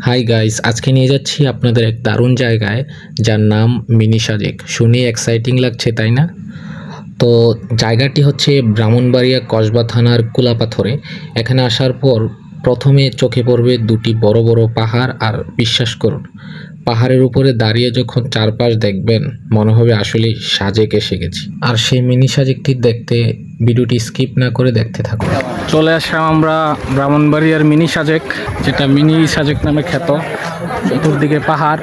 Hi guys আজকে নিয়ে যাচ্ছি আপনাদের এক দারুণ জায়গায় যার নাম মিনি সাজেক। শুনে এক্সাইটিং লাগছে, তাই না? তো জায়গাটি হচ্ছে ব্রাহ্মণবাড়িয়া কসবা থানার কুলাপাথরে। এখানে আসার পর প্রথমে চোখে পড়বে দুটি বড় বড় পাহাড় আর বিশ্বাস করুন পাহাড়ের উপরে দাঁড়িয়ে যখন চারপাশ দেখবেন মনে হবে আসলে সাজেক এসে গেছি আর সেই মিনি সাজেকটি দেখতে ভিডিওটি স্কিপ না করে দেখতে থাকুন। চলে আসলাম আমরা ব্রাহ্মণবাড়িয়ার মিনি সাজেক যেটা মিনি সাজেক নামে খ্যাত। চতুর্দিকে পাহাড়।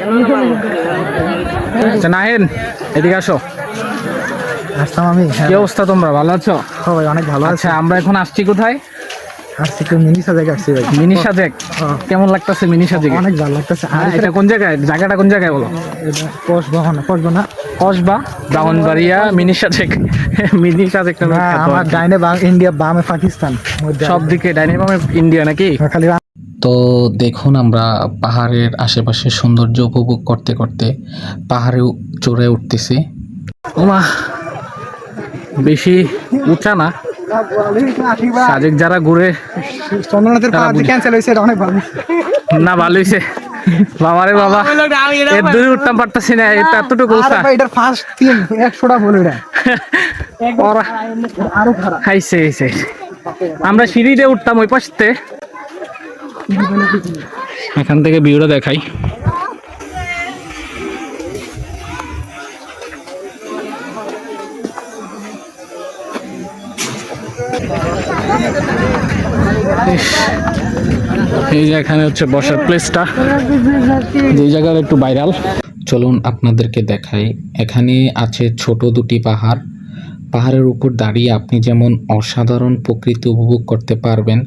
আচ্ছা নাহেন এদিকে আসো। আসলাম আমি। হ্যাঁ কি অবস্থা তোমরা ভালো আছো? সবাই অনেক ভালো আছে। আচ্ছা আমরা এখন আসছি কোথায়? আসছি একটু মিনি সাজাকে আসছি ভাই। মিনি সাজেক? কেমন লাগতেছে মিনি সাজেক? অনেক ভালো লাগতেছে। আর এটা কোন জায়গায়? জায়গাটা কোন জায়গায় বলো? কসবা না কসবা না। কসবা ব্রাহ্মণবাড়িয়া মিনি সাজেক। মিনি সাজেক নামে না, খ্যাত আমার ডাইনে বাম ইন্ডিয়া বামে পাকিস্তান। সব দিকে ডাইনামামে ইন্ডিয়া নাকি? খালি তো দেখুন আমরা পাহাড়ের আশেপাশে সৌন্দর্য উপভোগ করতে করতে পাহাড়ে চড়ে উঠতেছি। ওমা বেশি উঁচা না। সাজেক যারা ঘুরে চন্দ্রনাথের ক্যান্সেল হয়েছে এটা অনেক ভালো। না ভালো হয়েছে বাবারে বাবা। এর দূরে উঠতাম পারতাছি না এটা এতটুকু এটার ফার্স্ট তিন একশোটা বলে এটা আরও খারাপ। খাইছে খাইছে। আমরা সিঁড়ি দিয়ে উঠতাম ওই পাশতে এখান থেকে ভিউটা দেখাই। এই যে এখানে হচ্ছে বসার প্লেসটা যে জায়গাটা একটু ভাইরাল চলুন আপনাদেরকে দেখাই। এখানে আছে ছোট দুটি পাহাড়। পাহাড়ের উপর দাঁড়িয়ে আপনি যেমন অসাধারণ প্রকৃতি উপভোগ করতে পারবেন,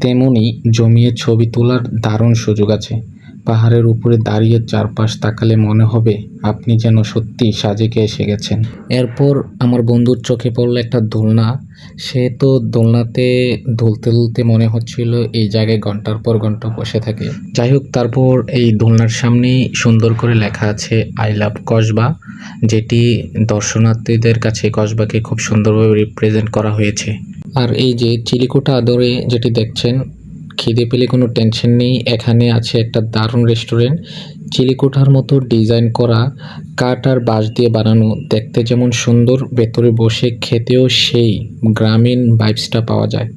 তেমনি জমিয়ে ছবি তোলার দারুণ সুযোগ আছে। পাহাড়ের উপরে দাঁড়িয়ে চারপাশ তাকালে মনে হবে আপনি যেন সত্যি সাজেকে এসে গেছেন। এরপর আমার বন্ধুর চোখে পড়ল একটা দোলনা। সে তো দোলনাতে দুলতে দুলতে মনে হচ্ছিল এই জায়গায় ঘণ্টার পর ঘণ্টা বসে থাকে। যাই হোক, তারপর এই দোলনার সামনেই সুন্দর করে লেখা আছে আই লাভ কসবা যেটি দর্শনার্থীদের কাছে কসবাকে খুব সুন্দরভাবে রিপ্রেজেন্ট করা হয়েছে। আর এই যে চিলিকোটা আদরে যেটি দেখছেন খিদে পেলে কোনো টেনশন নেই। এখানে আছে একটা দারুণ রেস্টুরেন্ট চিলিকোঠার মতো ডিজাইন করা, কাঠ আর বাঁশ দিয়ে বানানো। দেখতে যেমন সুন্দর, ভেতরে বসে খেতেও সেই গ্রামীণ ভাইবসটা পাওয়া যায়।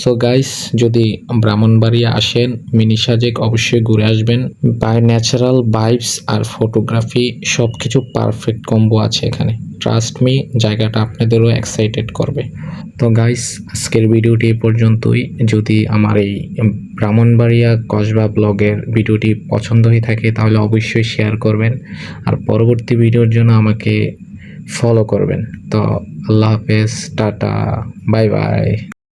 সো গাইস যদি ব্রাহ্মণবাড়িয়া আসেন, মিনি সাজেক অবশ্যই ঘুরে আসবেন। বাই ন্যাচারাল ভাইবস আর ফটোগ্রাফি সব কিছু পারফেক্ট কম্বো আছে এখানে। ট্রাস্ট মি জায়গাটা আপনাদেরও এক্সাইটেড করবে। তো গাইস আজকের ভিডিওটি পর্যন্তই। যদি আমার এই ব্রাহ্মণবাড়িয়া কসবা ব্লগের ভিডিওটি পছন্দ হয়ে থাকে, তাহলে অবশ্যই শেয়ার করবেন। আর পরবর্তী ভিডিওর জন্য আমাকে ফলো করবেন। তো আল্লাহ হাফেজ, টাটা বাই বাই